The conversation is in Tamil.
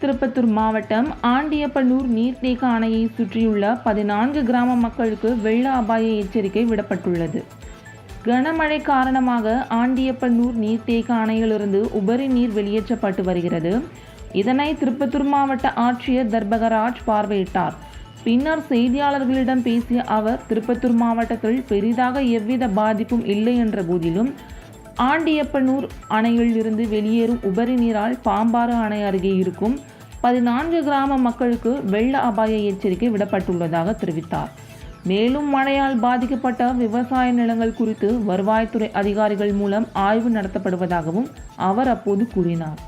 திருப்பத்தூர் மாவட்டம் ஆண்டியப்பள்ளூர் நீர்த்தேக்க அணையை சுற்றியுள்ள பதினான்கு கிராம மக்களுக்கு வெள்ள அபாய எச்சரிக்கை விடப்பட்டுள்ளது. கனமழை காரணமாக ஆண்டியப்பள்ளூர் நீர்த்தேக்க அணையிலிருந்து உபரி நீர் வெளியேற்றப்பட்டு வருகிறது. இதனை திருப்பத்தூர் மாவட்ட ஆட்சியர் தர்பகராஜ் பார்வையிட்டார். பின்னர் செய்தியாளர்களிடம் பேசிய அவர் திருப்பத்தூர் மாவட்டத்தில் பெரிதாக எவ்வித பாதிப்பும் இல்லை என்ற போதிலும் ஆண்டியப்பனூர் அணையில் இருந்து வெளியேறும் உபரி நீரால் பாம்பாறு அணை அருகே இருக்கும் பதினான்கு கிராம மக்களுக்கு வெள்ள அபாய எச்சரிக்கை விடப்பட்டுள்ளதாக தெரிவித்தார். மேலும் மழையால் பாதிக்கப்பட்ட விவசாய நிலங்கள் குறித்து வருவாய்த்துறை அதிகாரிகள் மூலம் ஆய்வு நடத்தப்படுவதாகவும் அவர் அப்போது கூறினார்.